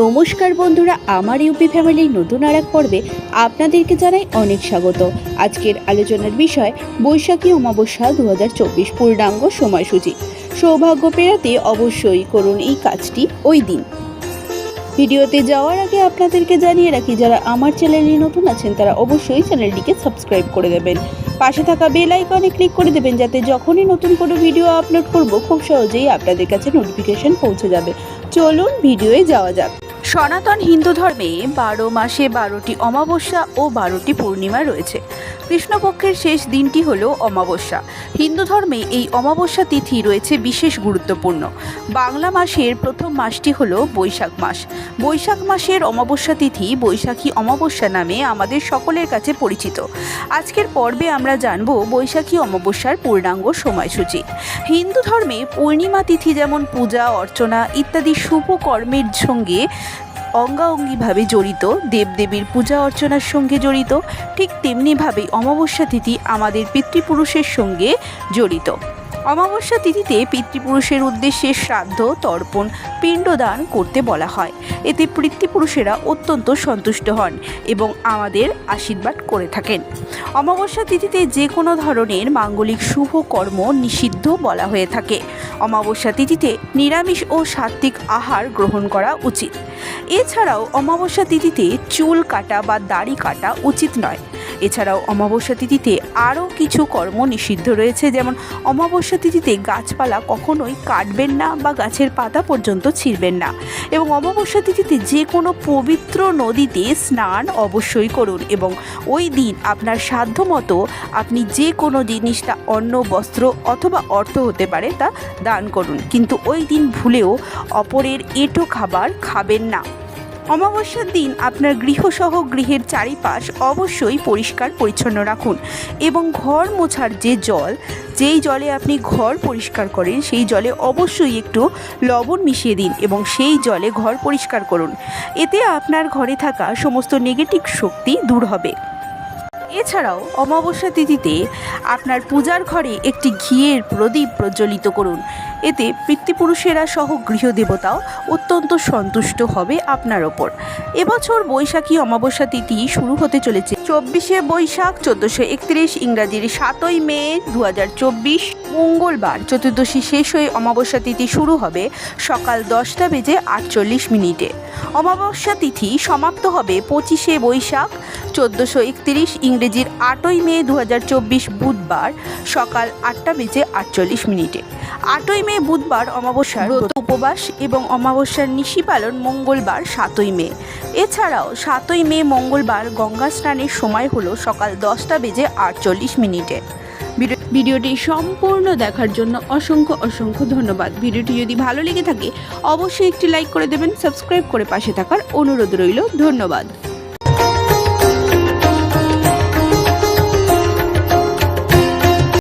নমস্কার বন্ধুরা, আমার ইউপি ফ্যামিলির নতুন আর এক পর্বে আপনাদেরকে জানাই অনেক স্বাগত। আজকের আলোচনার বিষয়, বৈশাখী অমাবস্যা দু হাজার চব্বিশ পূর্ণাঙ্গ সময়সূচি। সৌভাগ্য পেরাতে অবশ্যই করুন এই কাজটি ওই দিন। ভিডিওতে যাওয়ার আগে আপনাদেরকে জানিয়ে রাখি, যারা আমার চ্যানেলে নতুন আছেন, তারা অবশ্যই চ্যানেলটিকে সাবস্ক্রাইব করে দেবেন। পাশে থাকা বেল আইকনে ক্লিক করে দেবেন, যাতে যখনই নতুন কোনো ভিডিও আপলোড করব, খুব সহজেই আপনাদের কাছে নোটিফিকেশন পৌঁছে যাবে। চলুন, ভিডিওয়ে যাওয়া যাক। সনাতন হিন্দু ধর্মে বারো মাসে বারোটি অমাবস্যা ও বারোটি পূর্ণিমা রয়েছে। কৃষ্ণপক্ষের শেষ দিনটি হলো অমাবস্যা। হিন্দু ধর্মে এই অমাবস্যা তিথি রয়েছে বিশেষ গুরুত্বপূর্ণ। বাংলা মাসের প্রথম মাসটি হলো বৈশাখ মাস। বৈশাখ মাসের অমাবস্যা তিথি বৈশাখী অমাবস্যা নামে আমাদের সকলের কাছে পরিচিত। আজকের পর্বে আমরা জানব বৈশাখী অমাবস্যার পূর্ণাঙ্গ সময়সূচি। হিন্দু ধর্মে পূর্ণিমা তিথি যেমন পূজা, অর্চনা ইত্যাদি শুভ কর্মের সঙ্গে অঙ্গাঅঙ্গিভাবে জড়িত, দেবদেবীর পূজা অর্চনার সঙ্গে জড়িত, ঠিক তেমনিভাবেই অমাবস্যা তিথি আমাদের পিতৃপুরুষের সঙ্গে জড়িত। অমাবস্যা তিথিতে পিতৃপুরুষের উদ্দেশ্যে শ্রাদ্ধ, তর্পণ, পিণ্ডদান করতে বলা হয়। এতে পিতৃপুরুষেরা অত্যন্ত সন্তুষ্ট হন এবং আমাদের আশীর্বাদ করে থাকেন। অমাবস্যা তিথিতে যে কোনো ধরনের মাঙ্গলিক শুভ কর্ম নিষিদ্ধ বলা হয়ে থাকে। অমাবস্যা তিথিতে নিরামিষ ও সাত্ত্বিক আহার গ্রহণ করা উচিত। এছাড়াও অমাবস্যা তিথিতে চুল কাটা বা দাড়ি কাটা উচিত নয়। এছাড়াও অমাবস্যা তিথিতে আরও কিছু কর্ম নিষিদ্ধ রয়েছে, যেমন অমাবস্যা তিথিতে গাছপালা কখনোই কাটবেন না বা গাছের পাতা পর্যন্ত ছিঁড়বেন না। এবং অমাবস্যা তিথিতে যে কোনো পবিত্র নদীতে স্নান অবশ্যই করুন এবং ওই দিন আপনার সাধ্যমতো আপনি যে কোনো জিনিস, তা অন্ন, বস্ত্র অথবা অর্থ হতে পারে তা দান করুন। কিন্তু ওই দিন ভুলেও অপরের এঁটো খাবার খাবেন না। অমাবস্যার দিন আপনার গৃহসহ গৃহের চারিপাশ অবশ্যই পরিষ্কার পরিচ্ছন্ন রাখুন এবং ঘর মোছার যে জল, যেই জলে আপনি ঘর পরিষ্কার করেন, সেই জলে অবশ্যই একটু লবণ মিশিয়ে দিন এবং সেই জলে ঘর পরিষ্কার করুন। এতে আপনার ঘরে থাকা সমস্ত নেগেটিভ শক্তি দূর হবে। এছাড়াও অমাবস্যা তিথিতে আপনার পূজার ঘরে একটি ঘিয়ের প্রদীপ প্রজ্বলিত করুন। এতে পিতৃপুরুষেরা সহ গৃহদেবতাও অত্যন্ত সন্তুষ্ট হবে আপনার ওপর। এবছর বৈশাখী অমাবস্যা তিথি শুরু হতে চলেছে। চব্বিশে বৈশাখ, চোদ্দোশো একত্রিশ ইংরাজির সাতই মে দু মঙ্গলবার চতুর্দশী শেষ হয়ে অমাবস্যা তিথি শুরু হবে সকাল দশটা বেজে আটচল্লিশ মিনিটে। অমাবস্যা তিথি সমাপ্ত হবে পঁচিশে বৈশাখ, চোদ্দোশো একত্রিশ ইংরেজির আটই মে দু হাজার চব্বিশ বুধবার সকাল আটটা বেজে আটচল্লিশ মিনিটে। আটই মে বুধবার অমাবস্যার ব্রত উপবাস এবং অমাবস্যার নিশি পালন মঙ্গলবার সাতই মে। এছাড়াও সাতই মে মঙ্গলবার গঙ্গা স্নানের সময় হলো সকাল দশটা বেজে আটচল্লিশ মিনিটে। ভিডিওটি সম্পূর্ণ দেখার জন্য অসংখ্য অসংখ্য ধন্যবাদ। ভিডিওটি যদি ভালো লেগে থাকে, অবশ্যই একটি লাইক করে দেবেন, সাবস্ক্রাইব করে পাশে থাকার অনুরোধ রইল। ধন্যবাদ।